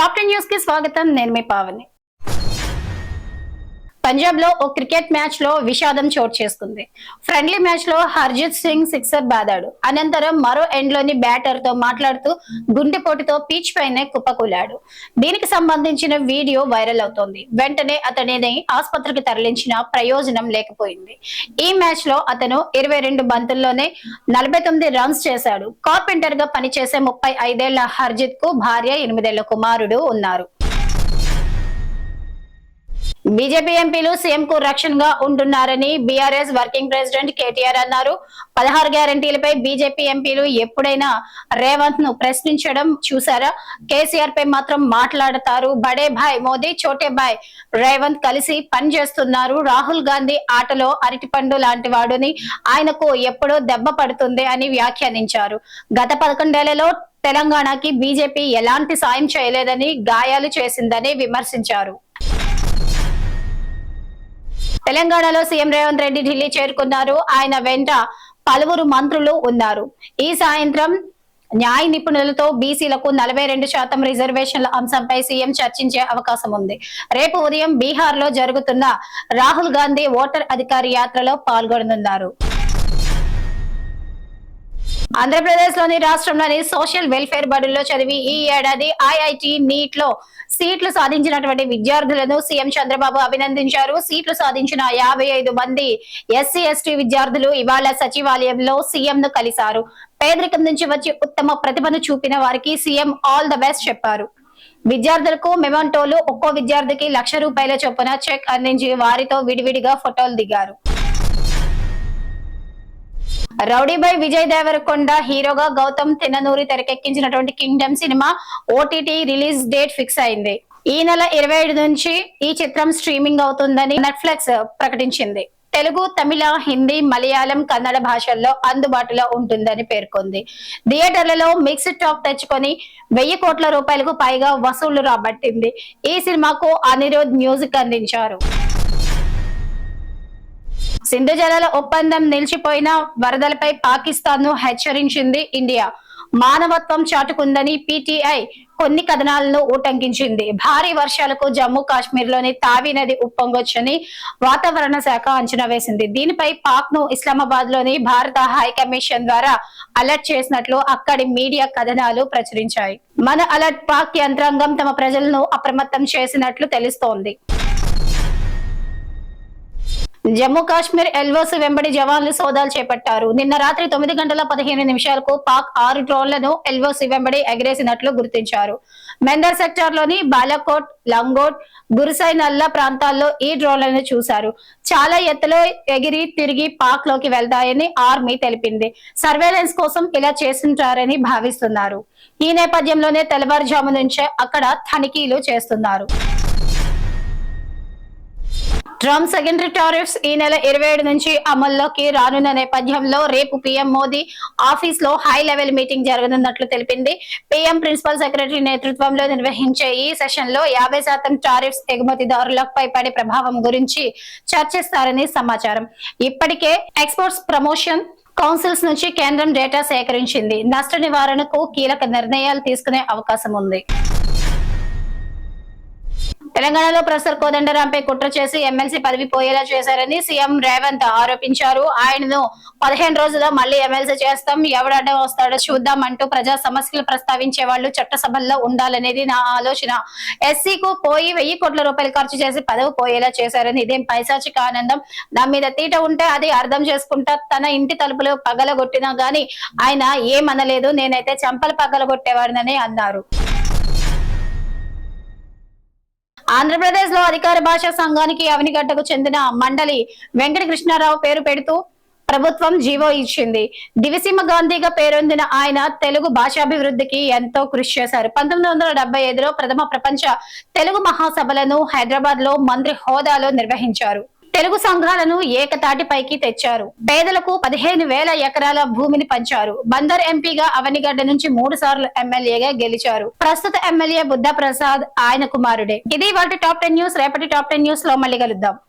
Shop news కి స్వాగతం నేను మీ పావని పంజాబ్లో ఓ క్రికెట్ మ్యాచ్లో విషాదం చోటు చేసుకుంది. ఫ్రెండ్లీ మ్యాచ్లో హర్జిత్ సింగ్ సిక్సర్ బాదాడు. అనంతరం మరో ఎండ్లోని బ్యాటర్తో మాట్లాడుతూ గుండెపోటుతో పీచ్ పైనే కుప్పకూలాడు. దీనికి సంబంధించిన వీడియో వైరల్ అవుతోంది. వెంటనే అతనిని ఆసుపత్రికి తరలించిన ప్రయోజనం లేకపోయింది. ఈ మ్యాచ్లో అతను ఇరవై రెండు బంతుల్లోనే నలభై తొమ్మిది రన్స్ చేశాడు. కార్పెంటర్గా పనిచేసే ముప్పై ఐదేళ్ళ హర్జిత్కు భార్య ఎనిమిదేళ్ళ కుమారుడు ఉన్నారు. బీజేపీ ఎంపీలు సీఎం కు రక్షణగా ఉంటున్నారని బీఆర్ఎస్ వర్కింగ్ ప్రెసిడెంట్ కేటీఆర్ అన్నారు. పదహారు గ్యారంటీలపై బీజేపీ ఎంపీలు ఎప్పుడైనా రేవంత్ను ప్రశ్నించడం చూసారా కేసీఆర్ పై మాత్రం మాట్లాడతారు. బడే భాయ్ మోదీ చోటే భాయ్ రేవంత్ కలిసి పనిచేస్తున్నారు రాహుల్ గాంధీ ఆటలో అరటిపండు లాంటి వాడుని ఆయనకు ఎప్పుడో దెబ్బ పడుతుంది అని వ్యాఖ్యానించారు. గత పదకొండేళ్ళలో తెలంగాణకి బీజేపీ ఎలాంటి సాయం చేయలేదని గాయాలు చేసిందని విమర్శించారు. తెలంగాణలో సీఎం రేవంత్ రెడ్డి ఢిల్లీ చేరుకున్నారు. ఆయన వెంట పలువురు మంత్రులు ఉన్నారు. ఈ సాయంత్రం న్యాయ నిపుణులతో బీసీలకు నలభై రెండు శాతం రిజర్వేషన్ల అంశంపై సీఎం చర్చించే అవకాశం ఉంది. రేపు ఉదయం బీహార్లో జరుగుతున్న రాహుల్ గాంధీ ఓటర్ అధికారి యాత్రలో పాల్గొననున్నారు. ఆంధ్రప్రదేశ్లోని రాష్ట్రంలోని సోషల్ వెల్ఫేర్ బడుల్లో చదివి ఈ ఏడాది ఐఐటి నీట్లో సీట్లు సాధించినటువంటి విద్యార్థులను సీఎం చంద్రబాబు అభినందించారు. సీట్లు సాధించిన యాభై ఐదు మంది ఎస్సీ ఎస్టీ విద్యార్థులు ఇవాళ సచివాలయంలో సీఎం ను కలిశారు. పేదరికం నుంచి వచ్చి ఉత్తమ ప్రతిభను చూపిన వారికి సీఎం ఆల్ ద బెస్ట్ చెప్పారు. విద్యార్థులకు మెమంటోలు ఒక్కో విద్యార్థికి లక్ష రూపాయల చొప్పున చెక్ అందించి వారితో విడివిడిగా ఫోటోలు దిగారు. రౌడీబాయ్ విజయ్ దేవరకొండ హీరోగా Gautam Tinnanuri తెరకెక్కించినటువంటి Kingdom cinema OTT release date fix అయింది. ఈ నెల ఇరవై ఐదు నుంచి ఈ చిత్రం స్ట్రీమింగ్ అవుతుందని నెట్ఫ్లిక్స్ ప్రకటించింది. తెలుగు తమిళ హిందీ మలయాళం కన్నడ భాషల్లో అందుబాటులో ఉంటుందని పేర్కొంది. థియేటర్లలో మిక్స్డ్ టాక్ తెచ్చుకొని వెయ్యి కోట్ల రూపాయలకు పైగా వసూళ్ళు రాబట్టింది. ఈ సినిమాకు అనిరుద్ మ్యూజిక్ అందించారు. సింధు జలాల ఒప్పందం నిలిచిపోయిన వరదలపై పాకిస్తాన్ను హెచ్చరించింది ఇండియా. మానవత్వం చాటుకుందని పీటీఐ కొన్ని కథనాలను ఉటంకించింది భారీ వర్షాలకు జమ్మూ కాశ్మీర్లోని తావి నది ఉప్పొంగొచ్చని వాతావరణ శాఖ అంచనా వేసింది. దీనిపై పాక్ను ఇస్లామాబాద్లోని భారత హై కమిషన్ ద్వారా అలర్ట్ చేసినట్లు అక్కడి మీడియా కథనాలు ప్రచురించాయి. మన అలర్ట్ పాక్ యంత్రాంగం తమ ప్రజలను అప్రమత్తం చేసినట్లు తెలుస్తోంది. జమ్మూ కాశ్మీర్ ఎల్ఓసి వెంబడి జవాన్లు సోదాలు చేపట్టారు. నిన్న రాత్రి తొమ్మిది గంటల పదిహేను నిమిషాలకు పాక్ ఆరు డ్రోన్లను ఎల్ఓసి వెంబడి ఎగిరేసినట్లు గుర్తించారు. మెందర్ సెక్టార్లోని బాలాకోట్ లంగోట్ గురుసై నల్లా ప్రాంతాల్లో ఈ డ్రోన్లను చూశారు. చాలా ఎత్తులో ఎగిరి తిరిగి పాక్లోకి వెళ్తాయని ఆర్మీ తెలిపింది. సర్వేలెన్స్ కోసం ఇలా చేస్తుంటారని భావిస్తున్నారు. ఈ నేపథ్యంలోనే తెల్లవారుజాము నుంచే అక్కడ తనిఖీలు చేస్తున్నారు. ట్రంప్ సెకండరీ టారిఫ్స్ ఈ నెల ఇరవై ఏడు నుంచి అమల్లోకి రానున్న నేపథ్యంలో రేపు పీఎం మోదీ ఆఫీస్లో హై లెవెల్ మీటింగ్ జరగనున్నట్లు తెలిపింది. పీఎం ప్రిన్సిపల్ సెక్రటరీ నేతృత్వంలో నిర్వహించే ఈ సెషన్లో యాభై శాతం టారిఫ్స్ ఎగుమతిదారులపై పడే ప్రభావం గురించి చర్చిస్తారని సమాచారం. ఇప్పటికే ఎక్స్పోర్ట్స్ ప్రమోషన్ కౌన్సిల్స్ నుంచి కేంద్రం డేటా సేకరించింది. నష్ట నివారణకు కీలక నిర్ణయాలు తీసుకునే అవకాశం ఉంది. తెలంగాణలో ప్రొఫెసర్ కోదండరాంపై కుట్ర చేసి ఎమ్మెల్సీ పదవి పోయేలా చేశారని సీఎం రేవంత్ ఆరోపించారు. ఆయనను పదిహేను రోజుల్లో మళ్ళీ ఎమ్మెల్సీ చేస్తాం. ఎవడడ్డం వస్తాడో చూద్దాం అంటూ ప్రజా సమస్యలు ప్రస్తావించే వాళ్ళు చట్టసభల్లో ఉండాలనేది నా ఆలోచన. ఎస్సీకు పోయి వెయ్యి కోట్ల రూపాయలు ఖర్చు చేసి పదవి పోయేలా చేశారని ఇదేం పైశాచిక ఆనందం? నా మీద తీట ఉంటే అది అర్థం చేసుకుంటా తన ఇంటి తలుపులు పగలగొట్టినా గాని ఆయన ఏమనలేదు. నేనైతే చెంపలు పగలగొట్టేవాడినని అన్నారు. ఆంధ్రప్రదేశ్లో అధికార భాషా సంఘానికి అవనిగడ్డకు చెందిన మండలి వెంకట కృష్ణారావు పేరు పెడుతూ ప్రభుత్వం జీవో ఇచ్చింది. దివిసీమ గాంధీగా పేరొందిన ఆయన తెలుగు భాషాభివృద్ధికి ఎంతో కృషి చేశారు. పంతొమ్మిది వందల డెబ్బై ఐదులో ప్రథమ ప్రపంచ తెలుగు మహాసభలను హైదరాబాద్లో మంత్రి హోదాలో నిర్వహించారు. తెలుగు సంఘాలను ఏకతాటిపైకి తెచ్చారు. పేదలకు పదిహేను వేల ఎకరాల భూమిని పంచారు. బందర్ ఎంపీగా అవనిగడ్డ నుంచి మూడు సార్లు ఎమ్మెల్యేగా గెలిచారు. ప్రస్తుత ఎమ్మెల్యే బుద్ధ ప్రసాద్ ఆయన కుమారుడే. ఇది వాటి టాప్ టెన్ న్యూస్. రేపటి టాప్ టెన్ న్యూస్లో మళ్ళీ కలుద్దాం.